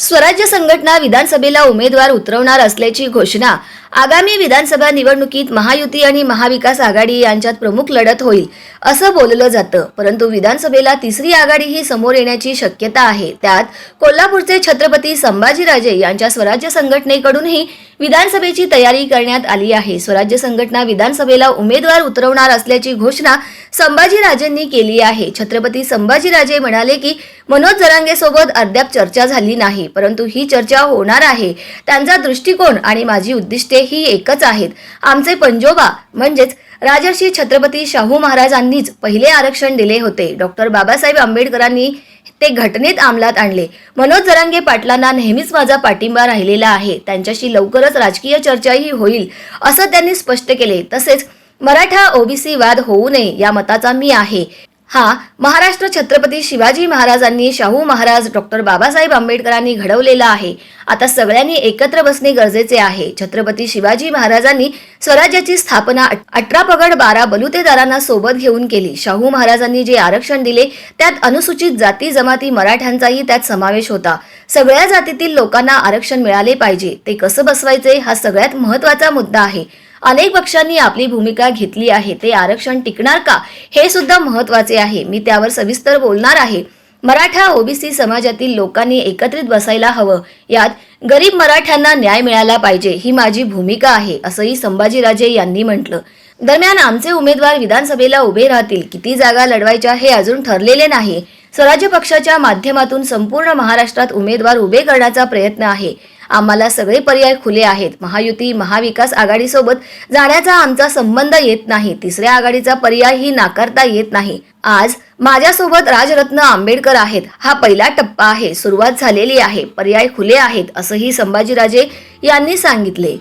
स्वराज्य संघटना विधानसभेला उमेदवार उतरवणार असल्याची घोषणा आगामी विधानसभा निवडणुकीत महायुती आणि महाविकास आघाडी यांच्यात प्रमुख लढत होईल. असं बोललं जातं. परंतु विधानसभेला तिसरी आघाडी ही समोर येण्याची शक्यता आहे. त्यात कोल्हापूरचे छत्रपती संभाजीराजे यांच्या स्वराज्य संघटनेकडूनही विधानसभेची तयारी करण्यात आली आहे. स्वराज्य संघटना विधानसभेला उमेदवार उतरवणार असल्याची घोषणा संभाजीराजेंनी केली आहे. छत्रपती संभाजीराजे म्हणाले की मनोज जरांगेसोबत अद्याप चर्चा झाली नाही. परंतु ही चर्चा होणार आहे. त्यांचा दृष्टिकोन आणि माझी उद्दिष्टे ही एकच आहेत. आमचे पंजोबा म्हणजेच राजर्षी छत्रपती शाहू गांधीच पहिले आरक्षण दिले होते. डॉक्टर बाबासाहेब आंबेडकरांनी ते घटनेत अंमलात आणले. मनोज जरांगे पाटलांना नेहमीच माझा पाठिंबा राहिलेला आहे. त्यांच्याशी लवकरच राजकीय चर्चाही होईल असं त्यांनी स्पष्ट केले. तसेच मराठा ओबीसी वाद होऊ नये या मताचा मी आहे. हा महाराष्ट्र छत्रपती शिवाजी महाराजांनी शाहू महाराज डॉक्टर बाबासाहेब आंबेडकरांनी घडवलेला आहे. आता सगळ्यांनी एकत्र बसणे गरजेचे आहे. छत्रपती शिवाजी महाराजांनी स्वराज्याची स्थापना अठरा पगड बारा बलुतेदारांना सोबत घेऊन केली. शाहू महाराजांनी जे आरक्षण दिले त्यात अनुसूचित जाती जमाती मराठ्यांचाही त्यात समावेश होता. सगळ्या जातीतील लोकांना आरक्षण मिळाले पाहिजे. ते कसं बसवायचे हा सगळ्यात महत्त्वाचा मुद्दा आहे. अनेक पक्षांनी आपली भूमिका घेतली आहे. ते आरक्षण टिकणार का? हे सुद्धा महत्त्वाचे आहे. मी त्यावर सविस्तर बोलणार आहे. मराठा ओबीसी समाजातील लोकांनी एकत्रित बसायला हवं. यात गरीब मराठ्यांना न्याय मिळाला पाहिजे. ही माझी भूमिका आहे असंही संभाजीराजे यांनी म्हटलं. दरम्यान आमचे उमेदवार विधानसभेला उभे राहतील. किती जागा लढवायच्या हे अजून ठरलेले नाही. स्वराज्य पक्षाच्या माध्यमातून संपूर्ण महाराष्ट्रात उमेदवार उभे करण्याचा प्रयत्न आहे. आम्हाला सगळे पर्याय खुले आहेत. महायुती महाविकास आघाडीसोबत जाण्याचा आमचा संबंध येत नाही. तिसऱ्या आघाडीचा पर्यायही नाकारता येत नाही. आज माझ्यासोबत राजरत्न आंबेडकर आहेत. हा पहिला टप्पा आहे. सुरुवात झालेली आहे. पर्याय खुले आहेत असंही संभाजीराजे यांनी सांगितले.